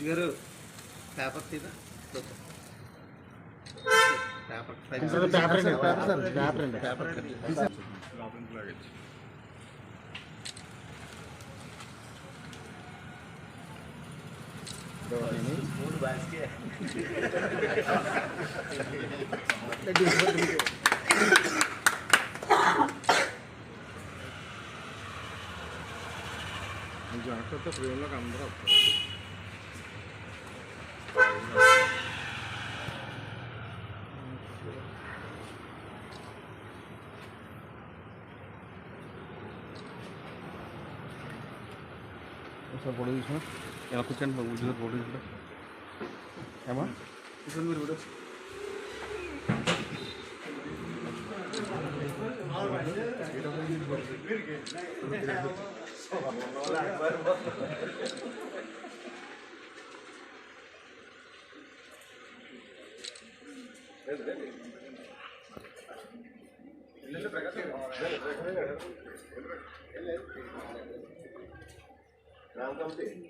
గారు పేపర్ తీదా? Paper paper paper ఫ్రేమ్లోకి అందరూ వస్తారు ఒకసారి ఫోటో ఎలా కూర్చోండి బాబు? ఉద్యోగ ఫోటో తీసుకుంటా ఏమా? కూర్చోండి మీరు కూడా పవన్ కళ్యాణ్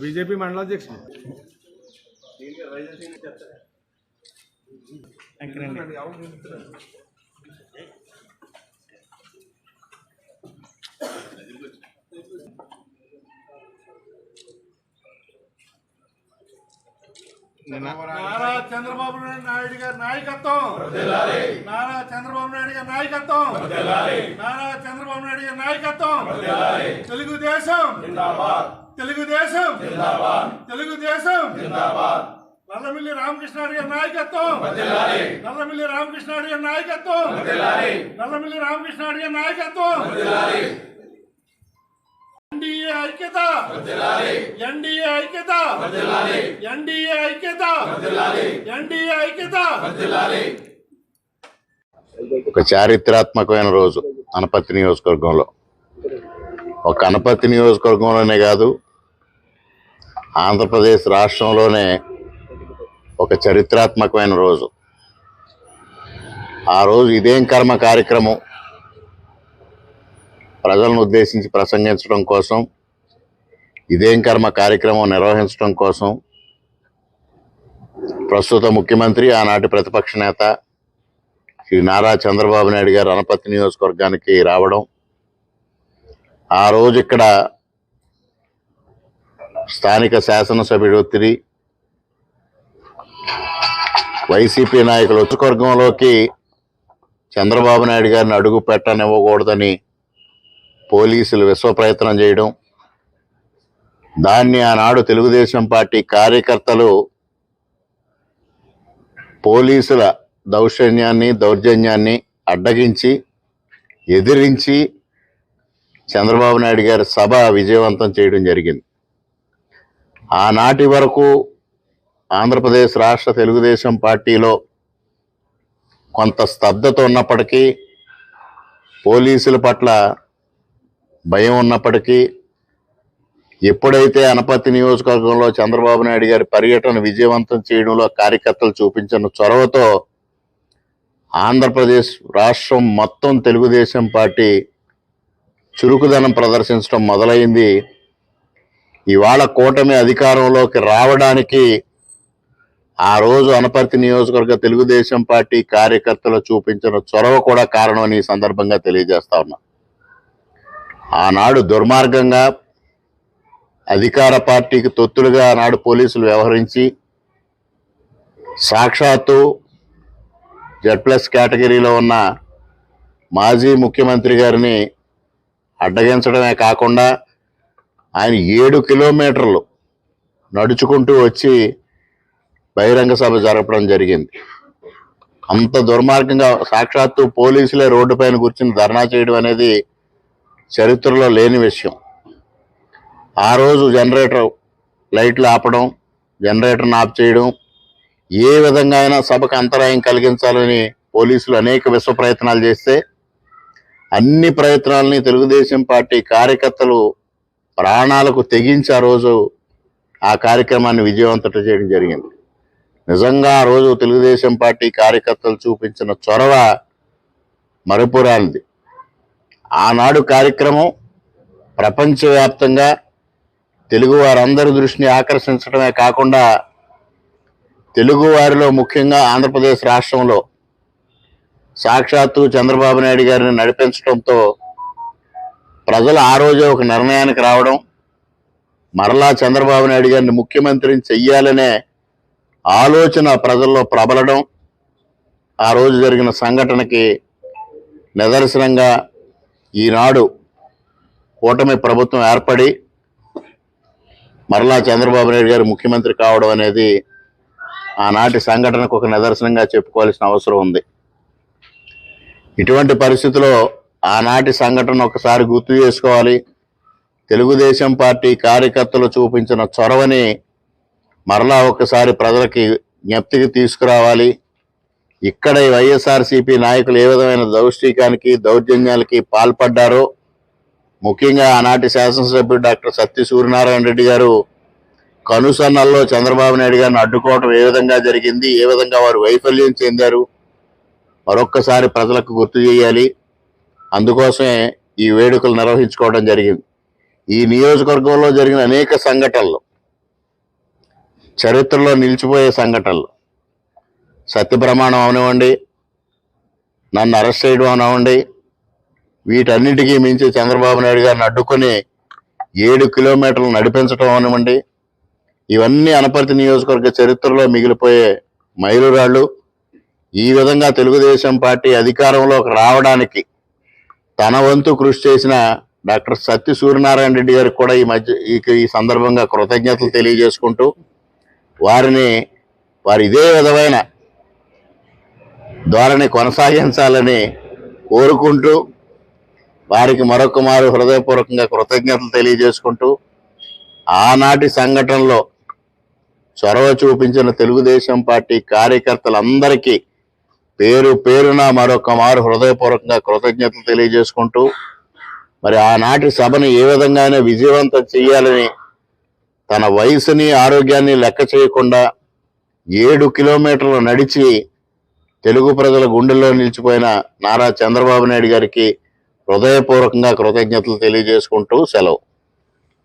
బీజేపీ మండలాధ్యక్షుడు నారా చంద్రబాబు నాయుడు గారి నాయకత్వం. నారా చంద్రబాబు నాయుడు గారి నాయకత్వం. నారా చంద్రబాబు నాయుడు గారి నాయకత్వం. తెలుగుదేశం. తెలుగుదేశం. తెలుగుదేశం. నల్లమిల్లి రామకృష్ణారెడ్డి గారి నాయకత్వం. నల్లమిల్లి రామకృష్ణారెడ్డి గారి నాయకత్వం. నల్లమిల్లి రామకృష్ణారెడ్డి గారి నాయకత్వం. ఎన్డీఏ ఐక్యత. ఎన్డీఏ ఐక్యత. ఎన్డీఏ ఐక్యత. ఎన్డీఏ ఐక్యత. ఒక చారిత్రాత్మకమైన రోజు అనపత్తి నియోజకవర్గంలో. ఒక అనపత్తి నియోజకవర్గంలోనే కాదు ఆంధ్రప్రదేశ్ రాష్ట్రంలోనే ఒక చరిత్రాత్మకమైన రోజు. ఆ రోజు ఇదేం కర్మ కార్యక్రమం? ప్రజలను ఉద్దేశించి ప్రసంగించడం కోసం ఇదేం కర్మ కార్యక్రమం నిర్వహించడం కోసం ప్రస్తుత ముఖ్యమంత్రి ఆనాటి ప్రతిపక్ష నేత శ్రీ నారా చంద్రబాబు నాయుడు గారు అనపత్తి నియోజకవర్గానికి రావడం ఆ రోజు ఇక్కడ స్థానిక శాసనసభ్యుడు ఒత్తిడి వైసీపీ నాయకులు నియోజకవర్గంలోకి చంద్రబాబు నాయుడు గారిని అడుగు పెట్టనివ్వకూడదని పోలీసులు విశ్వ ప్రయత్నం చేయడం. దాన్ని ఆనాడు తెలుగుదేశం పార్టీ కార్యకర్తలు పోలీసుల దౌర్జన్యాన్ని దౌర్జన్యాన్ని అడ్డగించి ఎదిరించి చంద్రబాబు నాయుడు గారి సభ విజయవంతం చేయడం జరిగింది. ఆనాటి వరకు ఆంధ్రప్రదేశ్ రాష్ట్ర తెలుగుదేశం పార్టీలో కొంత స్తబ్దత ఉన్నప్పటికీ పోలీసుల పట్ల భయం ఉన్నప్పటికీ ఎప్పుడైతే అనపత్తి నియోజకవర్గంలో చంద్రబాబు నాయుడు గారి పర్యటన విజయవంతం చేయడంలో కార్యకర్తలు చూపించిన చొరవతో ఆంధ్రప్రదేశ్ రాష్ట్రం మొత్తం తెలుగుదేశం పార్టీ చురుకుదనం ప్రదర్శించడం మొదలైంది. ఇవాళ కూటమి అధికారంలోకి రావడానికి ఆ రోజు అనపర్తి నియోజకవర్గ తెలుగుదేశం పార్టీ కార్యకర్తలు చూపించిన చొరవ కూడా కారణం అని ఈ సందర్భంగా తెలియజేస్తా ఉన్నా. ఆనాడు దుర్మార్గంగా అధికార పార్టీకి తొత్తులుగా ఆనాడు పోలీసులు వ్యవహరించి సాక్షాత్తు జెడ్ ప్లస్ కేటగిరీలో ఉన్న మాజీ ముఖ్యమంత్రి గారిని అడ్డగించడమే కాకుండా ఆయన ఏడు కిలోమీటర్లు నడుచుకుంటూ వచ్చి బహిరంగ సభ జరపడం జరిగింది. అంత దుర్మార్గంగా సాక్షాత్తు పోలీసులే రోడ్డు పైన కూర్చుని ధర్నా చేయడం అనేది చరిత్రలో లేని విషయం. ఆ రోజు జనరేటర్ లైట్లు ఆపడం జనరేటర్ని ఆఫ్ చేయడం ఏ విధంగా అయినా సభకు అంతరాయం కలిగించాలని పోలీసులు అనేక విశ్వ ప్రయత్నాలు చేస్తే అన్ని ప్రయత్నాలని తెలుగుదేశం పార్టీ కార్యకర్తలు ప్రాణాలకు తెగించి ఆ రోజు ఆ కార్యక్రమాన్ని విజయవంతం చేయడం జరిగింది. నిజంగా ఆ రోజు తెలుగుదేశం పార్టీ కార్యకర్తలు చూపించిన చొరవ మరపురానిది. ఆనాడు కార్యక్రమం ప్రపంచవ్యాప్తంగా తెలుగు వారందరి దృష్టిని ఆకర్షించడమే కాకుండా తెలుగువారిలో ముఖ్యంగా ఆంధ్రప్రదేశ్ రాష్ట్రంలో సాక్షాత్తు చంద్రబాబు నాయుడు గారిని నడిపించడంతో ప్రజలు ఆ రోజే ఒక నిర్ణయానికి రావడం మరలా చంద్రబాబు నాయుడు గారిని ముఖ్యమంత్రిని చెయ్యాలనే ఆలోచన ప్రజల్లో ప్రబలడం ఆ రోజు జరిగిన సంఘటనకి నిదర్శనంగా ఈనాడు కూటమి ప్రభుత్వం ఏర్పడి మరలా చంద్రబాబు నాయుడు గారు ముఖ్యమంత్రి కావడం అనేది ఆనాటి సంఘటనకు ఒక నిదర్శనంగా చెప్పుకోవాల్సిన అవసరం ఉంది. ఇటువంటి పరిస్థితిలో ఆనాటి సంఘటన ఒకసారి గుర్తు చేసుకోవాలి. తెలుగుదేశం పార్టీ కార్యకర్తలు చూపించిన చొరవని మరలా ఒకసారి ప్రజలకి జ్ఞప్తికి తీసుకురావాలి. ఇక్కడ వైఎస్ఆర్సీపీ నాయకులు ఏ విధమైన దౌష్టికానికి దౌర్జన్యాలకి పాల్పడ్డారో ముఖ్యంగా ఆనాటి శాసనసభ్యుడు డాక్టర్ సత్య సూర్యనారాయణ రెడ్డి గారు కనుసన్నల్లో చంద్రబాబు నాయుడు గారిని అడ్డుకోవడం ఏ విధంగా జరిగింది ఏ విధంగా వారు వైఫల్యం చెందారు మరొక్కసారి ప్రజలకు గుర్తు చేయాలి. అందుకోసమే ఈ వేడుకలు నిర్వహించుకోవడం జరిగింది. ఈ నియోజకవర్గంలో జరిగిన అనేక సంఘటనలు చరిత్రలో నిలిచిపోయే సంఘటనలు సత్య ప్రమాణం అవనివ్వండి నన్ను అరెస్ట్ చేయడం అవనివ్వండి వీటన్నిటికీ మించి చంద్రబాబు నాయుడు గారిని అడ్డుకొని ఏడు కిలోమీటర్లు నడిపించడం అవనివ్వండి. ఇవన్నీ అనపర్తి నియోజకవర్గ చరిత్రలో మిగిలిపోయే మైలురాళ్ళు. ఈ విధంగా తెలుగుదేశం పార్టీ అధికారంలోకి రావడానికి తన వంతు కృషి చేసిన డాక్టర్ సత్య సూర్యనారాయణ రెడ్డి గారికి కూడా ఈ మధ్య ఈ సందర్భంగా కృతజ్ఞతలు తెలియజేసుకుంటూ వారిని వారి ఇదే విధమైన ధోరణి కొనసాగించాలని కోరుకుంటూ వారికి మరొక మారు హృదయపూర్వకంగా కృతజ్ఞతలు తెలియజేసుకుంటూ ఆనాటి సంఘటనలో చొరవ చూపించిన తెలుగుదేశం పార్టీ కార్యకర్తలందరికీ పేరు పేరున మరొక మారు హృదయపూర్వకంగా కృతజ్ఞతలు తెలియజేసుకుంటూ మరి ఆనాటి సభను ఏ విధంగానే విజయవంతం చేయాలని తన వయసుని ఆరోగ్యాన్ని లెక్క చేయకుండా ఏడు కిలోమీటర్లు నడిచి తెలుగు ప్రజల గుండెల్లో నిలిచిపోయిన నారా చంద్రబాబు నాయుడు గారికి హృదయపూర్వకంగా కృతజ్ఞతలు తెలియజేసుకుంటూ సెలవు.